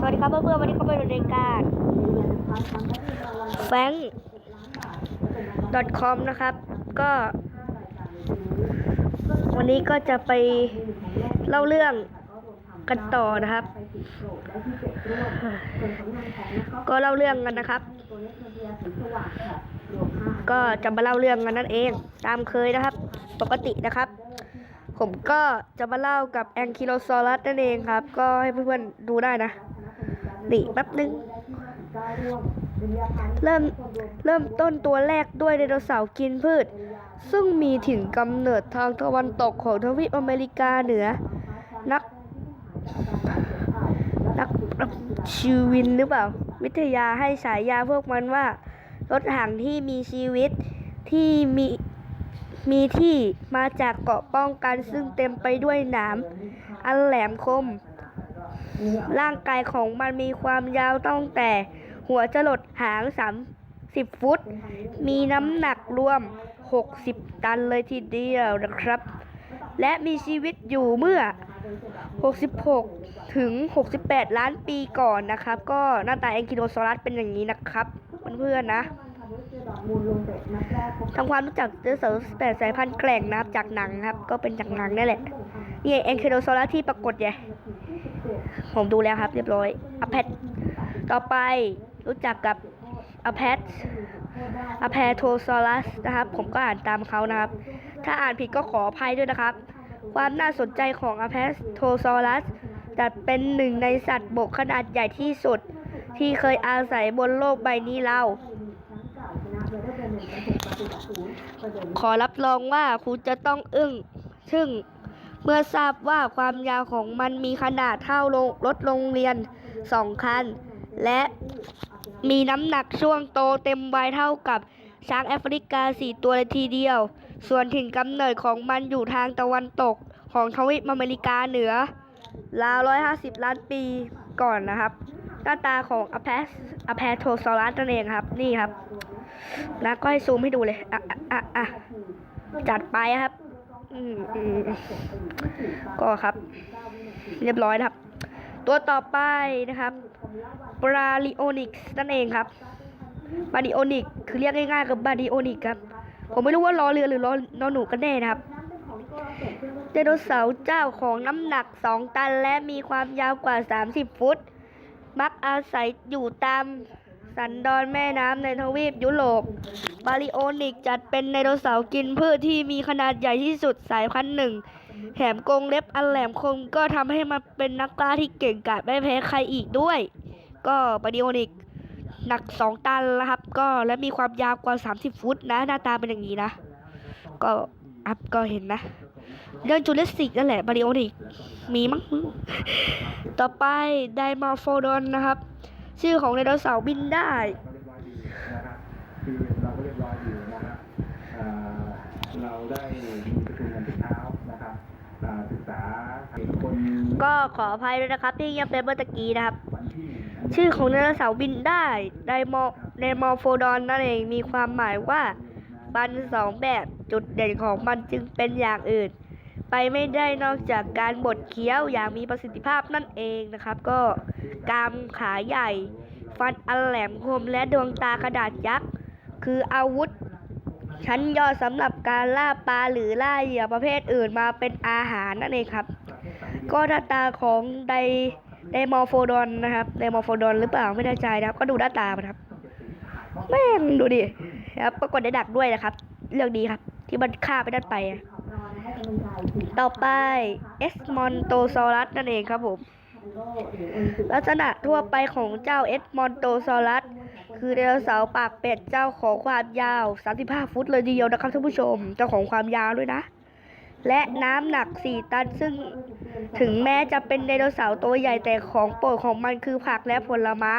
สวัสดีครับเพื่อนๆวันนี้ก็เป็นรายการ f a n com นะครับ ก็ วันนี้ก็จะไปเล่าเรื่องกันต่อนะครับ ก็เล่าเรื่องกันนะครับ ก็จะมาเล่าเรื่องกันนั่นเอง ตามเคยนะครับ ปกตินะครับ ผมก็จะมาเล่ากับแองคิโลซอรัสนั่นเองครับ ก็ให้เพื่อนๆดูได้นะนี่แป๊บนึง เริ่มเริ่มต้นตัวแรกด้วยไดโนเสาร์กินพืช ซึ่งมีถิ่นกำเนิดทางตะวันตกของทวีปอเมริกาเหนือ นักักชีวินหรือเปล่า วิทยาให้ฉายาพวกมันว่า รถถังที่มีชีวิตที่มีมีที่มาจากเกาะป้องกันซึ่งเต็มไปด้วยหนามอันแหลมคม ร่างกายของมันมีความยาวตั้งแต่ หัวจรดหาง30ฟุต มีน้ำหนักรวม 60 ตันเลยทีเดียวนะครับ และมีชีวิตอยู่เมื่อ 66 ถึง 68 ล้านปีก่อนนะครับ ก็หน้าตาแองกิโนซอรัสเป็นอย่างนี้นะครับเพื่อนๆนะทำความรู้จักเจอเสาแปดสายพันธุ์แกร่งนะครับจากหนังครับ ก็เป็นจากหนังนั่นแหละนี่แองกิโนซอรัสที่ปรากฏไงผมดูแล้วครับ เรียบร้อยอแพทต่อไปรู้จักกับอแพทอแพโทซอรัสนะครับ ผมก็อ่านตามเขานะครับ ถ้าอ่านผิดก็ขออภัยด้วยนะครับ ความน่าสนใจของอะแพสโทซอรัสจัดเป็นหนึ่งในสัตว์บกขนาดใหญ่ที่สุด ที่เคยอาศัยบนโลกใบนี้เรา ขอรับรองว่าคุณจะต้องอึ้งทึ่งเมื่อทราบว่าความยาวของมันมีขนาดเท่ารถรถโรงเรียนสองคัน และมีน้ำหนักช่วงโตเต็มวัยเท่ากับช้างแอฟริกาสี่ตัวเลยทีเดียว ส่วนถิ่นกำเนิดของมันอยู่ทางตะวันตกของทวีปอเมริกาเหนือ ราวร้อยห้าสิบล้านปีก่อนนะครับ หน้าตาของอแพสอแพโทซอรัสนั่นเองครับ นี่ครับแล้วก็ให้ซูมให้ดูเลย อะอะอะจัดไปครับ อืมอืมก็ครับ เรียบร้อยนะครับ ตัวต่อไปนะครับปราลิโอนิกส์นั่นเองครับบาริโอนิก คือเรียกง่ายๆกับบาริโอนิกครับ ผมไม่รู้ว่าล้อเรือหรือล้อนอหนูกันแน่นะครับไดโนเสาร์เจ้าของน้ำหนัก 2 ตันและมีความยาวกว่า 30 ฟุต มักอาศัยอยู่ตามสันดอนแม่น้ำในทวีปยุโรป บาริโอนิกจัดเป็นไดโนเสาร์กินพืชที่มีขนาดใหญ่ที่สุดสายพันธุ์หนึ่ง แถมกรงเล็บอันแหลมคมก็ทำให้มันเป็นนักล่าที่เก่งกาจไม่แพ้ใครอีกด้วย ก็บาริโอนิก หนัก 2 ตันแล้วครับ ก็และมีความยาวกว่า 30 ฟุตนะ หน้าตาเป็นอย่างนี้นะ ก็อัพก็เห็นนะเรื่องจูเลสิกนั่นแหละบาริโอนิกมีมั้งต่อไปไดมาโฟดอนนะครับ ชื่อของไดโนเสาร์บินได้คือเราก็เรียบร้อยอยู่นะครับอ่าเราได้มีประชุมกันทุกเช้านะครับอ่าศึกษาเหตุคนก็ขออภัยด้วยนะครับ ที่เงียบไปเมื่อตะกี้นะครับวันที่ ชื่อของไดโนเสาร์บินได้ไดมอไดมอร์โฟดอนนั่นเองมีความหมายว่าบันสองแบบจุดเด่นของมันจึงเป็นอย่างอื่น ไปไม่ได้นอกจากการบดเคี้ยวอย่างมีประสิทธิภาพนั่นเองนะครับ ก็กามขาใหญ่ ฟันอันแหลมคมและดวงตากระดาษยักษ์ คืออาวุธ ชั้นยอดสำหรับการล่าปลาหรือล่าเหยื่อประเภทอื่นมาเป็นอาหารนั่นเองครับ ก็หน้าตาของได ไดมอร์โฟดอนนะครับไดมอร์โฟดอนหรือเปล่าไม่แน่ใจนะครับ ก็ดูหน้าตามันครับแม่งดูดิครับปรากฏได้ดักด้วยนะครับ เรื่องนี้ครับ ที่มันฆ่าไปด้านไป ต่อไปเอสมอนโตซอรัสนั่นเองครับผมลักษณะทั่วไปของเจ้าเอสมอนโตซอรัสคือไดโนเสาร์ปากเป็ดเจ้าของความยาว 35 ฟุตเลยทีเดียวนะครับท่านผู้ชม เจ้าของความยาวด้วยนะ และน้ำหนัก 4 ตัน ซึ่งถึงแม้จะเป็นไดโนเสาร์ตัวใหญ่แต่ของโปรดของมันคือผักและผลไม้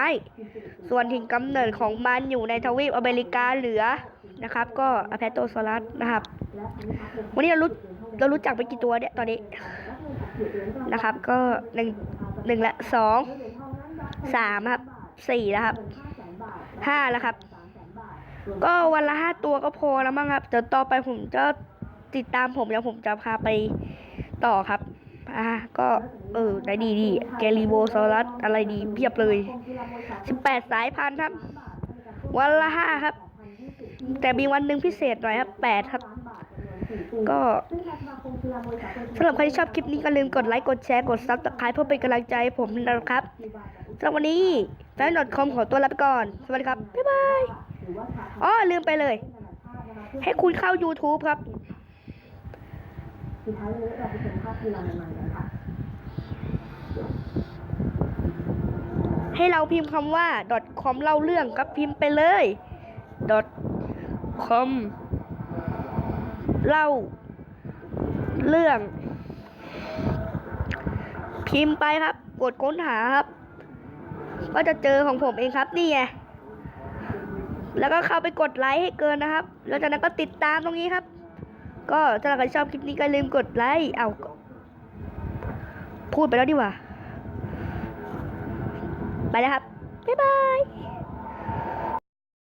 ส่วนถิ่นกำเนิดของมันอยู่ในทวีปอเมริกาเหนือนะครับ ก็อแพโตซอรัสนะครับ วันนี้เรารู้เรารู้จักไปกี่ตัวเนี่ยตอนนี้นะครับ ก็หนึ่งหนึ่งและสองสามครับสี่แล้วครับห้าแล้วครับ ก็วันละห้าตัวก็พอแล้วมั้งครับเดี๋ยวต่อไปผมจะ ติดตามผมเดี๋ยวผมจะพาไปต่อครับ อ่า ก็เออได้ดีดีแกลิโบซอรัสอะไรดีเพียบเลยสิบแปดสายพันธุ์ครับ วันละห้าครับ แต่มีวันหนึ่งพิเศษหน่อยครับแปดครับ ก็สำหรับใครที่ชอบคลิปนี้ก็ลืมกดไลค์กดแชร์กดซับสไครป์เพื่อเป็นกำลังใจให้ผมนะครับสำหรับวันนี้แฟนดอทคอมขอตัวลาไปก่อน สวัสดีครับ บ๊ายบายอ๋อลืมไปเลย ให้คุณเข้า YouTube ครับ สุดท้ายวันนี้เราไปชมภาพกีฬาใหม่ๆกันค่ะ ให้เราพิมพ์คำว่า .com เล่าเรื่องครับพิมพ์ไปเลย .com เล่า เรื่อง พิมพ์ไปครับ กดค้นหาครับ ก็จะเจอของผมเองครับนี่ไงแล้วก็เข้าไปกดไลค์ให้เกินนะครับ แล้วจากนั้นก็ติดตามตรงนี้ครับ ก็ถ้าใครชอบคลิปนี้ก็ลืมกดไลค์ เอา พูดไปแล้วดีกว่า ไปแล้วครับ บ๊ายบาย